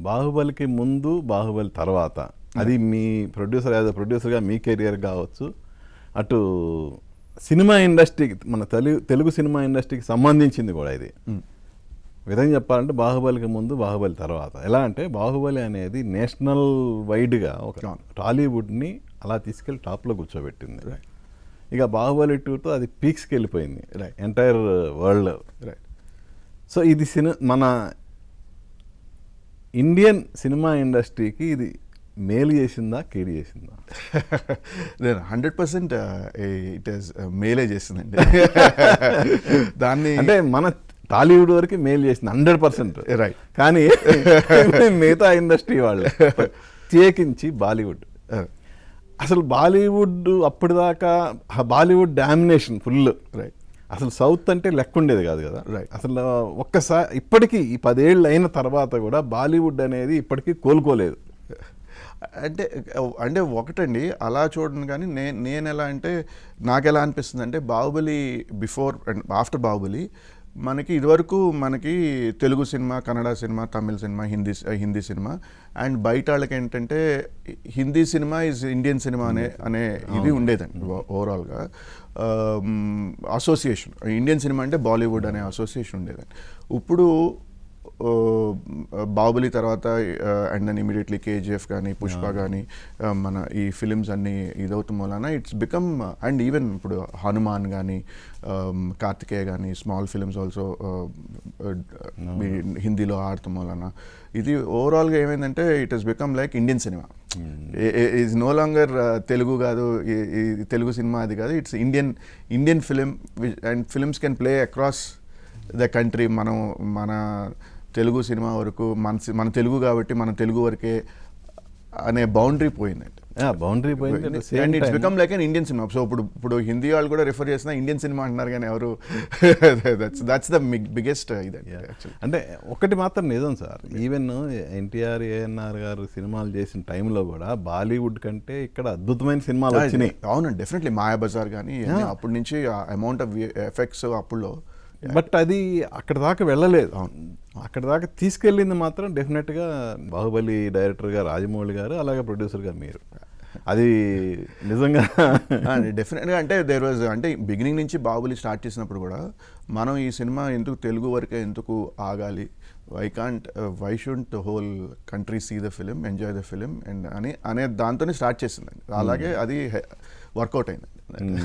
బాహుబలికి ముందు బాహుబలి తర్వాత. అది మీ ప్రొడ్యూసర్ యాజ్ అ ప్రొడ్యూసర్గా మీ కెరియర్ కావచ్చు. అటు సినిమా ఇండస్ట్రీకి మన తెలుగు తెలుగు సినిమా ఇండస్ట్రీకి సంబంధించింది కూడా ఇది. విధంగా చెప్పాలంటే బాహుబలికి ముందు బాహుబలి తర్వాత. ఎలా అంటే బాహుబలి అనేది నేషనల్ వైడ్గా ఒక అవును. టాలీవుడ్ని అలా తీసుకెళ్ళి టాప్లో కూర్చోబెట్టింది. ఇక బాహుబలి టూతో అది పీక్స్కి వెళ్ళిపోయింది. ఎంటైర్ వరల్డ్ రైట్ సో ఇది సిని మన ఇండియన్ సినిమా ఇండస్ట్రీకి ఇది మేలు చేసిందా కీడు చేసిందా? నేను హండ్రెడ్ పర్సెంట్ ఇట్ ఈస్ మేలే చేసిందండి. దాన్ని అంటే మన టాలీవుడ్ వరకు మేలు చేసింది హండ్రెడ్ పర్సెంట్. Right. కానీ మిగతా ఇండస్ట్రీ వాళ్ళు ప్రత్యేకించి బాలీవుడ్. అసలు బాలీవుడ్ అప్పటిదాకా బాలీవుడ్ డామినేషన్ ఫుల్. రైట్ అసలు సౌత్ అంటే లెక్క ఉండేది కాదు కదా Right. అసలు ఒక్కసారి ఇప్పటికీ ఈ పదేళ్ళు అయిన తర్వాత కూడా బాలీవుడ్ అనేది ఇప్పటికీ కోలుకోలేదు అంటే అంటే ఒకటండి అలా చూడండి కానీ నేను నేను ఎలా అంటే నాకు ఎలా అనిపిస్తుంది అంటే Baahubali before and after Baahubali మనకి ఇదివరకు మనకి Telugu cinema Kannada cinema Tamil cinema Hindi Hindi cinema. And బయట వాళ్ళకి ఏంటంటే Hindi cinema is Indian cinema అనే అనే ఇది ఉండేదండి ఓవరాల్గా. అసోసియేషన్. ఇండియన్ సినిమా అంటే బాలీవుడ్ అనే అసోసియేషన్ ఉండేదండి. ఇప్పుడు బాహుబలి తర్వాత అండ్ దెన్ ఇమీడియట్లీ కేజీఎఫ్ కానీ పుష్ప కానీ మన ఈ ఫిలిమ్స్ అన్ని ఇదవుతాం వలన ఇట్స్ బికమ్ అండ్ ఈవెన్ ఇప్పుడు హనుమాన్ కానీ కార్తికేయ కానీ స్మాల్ ఫిలిమ్స్ ఆల్సో హిందీలో ఆడటం వలన ఇది ఓవరాల్గా ఏమైందంటే it has become like Indian cinema is no longer Telugu కాదు తెలుగు సినిమా అది కాదు it's Indian Indian film and films can play across the country మనం మన తెలుగు సినిమా వరకు మన మన తెలుగు కాబట్టి మన తెలుగు వరకే అనే బౌండరీ పోయిందండి బౌండరీ పోయింది and it's become like an Indian cinema so ఇప్పుడు ఇప్పుడు హిందీ వాళ్ళు కూడా రిఫర్ చేసిన ఇండియన్ సినిమా అంటున్నారు కానీ ఎవరు? దట్స్ దట్స్ ద బిగ్గెస్ట్ ఇదండి అంటే ఒకటి మాత్రం నిజం సార్. ఈవెన్ ఎన్టీఆర్ ఏఎన్ఆర్ గారు సినిమాలు చేసిన టైంలో కూడా బాలీవుడ్ కంటే ఇక్కడ అద్భుతమైన సినిమాలు వచ్చినాయి. అవునండి డెఫినెట్లీ మాయా బజార్ కానీ అప్పటి నుంచి అమౌంట్ ఆఫ్ ఎఫెక్ట్స్ అప్పుడులో బట్ అది అక్కడ దాకా వెళ్ళలేదు. అక్కడ దాకా తీసుకెళ్ళింది మాత్రం డెఫినెట్గా బాహుబలి డైరెక్టర్గా రాజమౌళి గారు అలాగే ప్రొడ్యూసర్గా మీరు. అది నిజంగా డెఫినెట్గా అంటే దేర్ వాజ్ అంటే బిగినింగ్ నుంచి బాహుబలి స్టార్ట్ చేసినప్పుడు కూడా మనం ఈ సినిమా ఎందుకు తెలుగు వరకే ఎందుకు ఆగాలి? Why can't why should whole country see the film enjoy the film and అని అనే దాంతోనే స్టార్ట్ చేసిందండి. అలాగే అది వర్కౌట్ అయిందండి.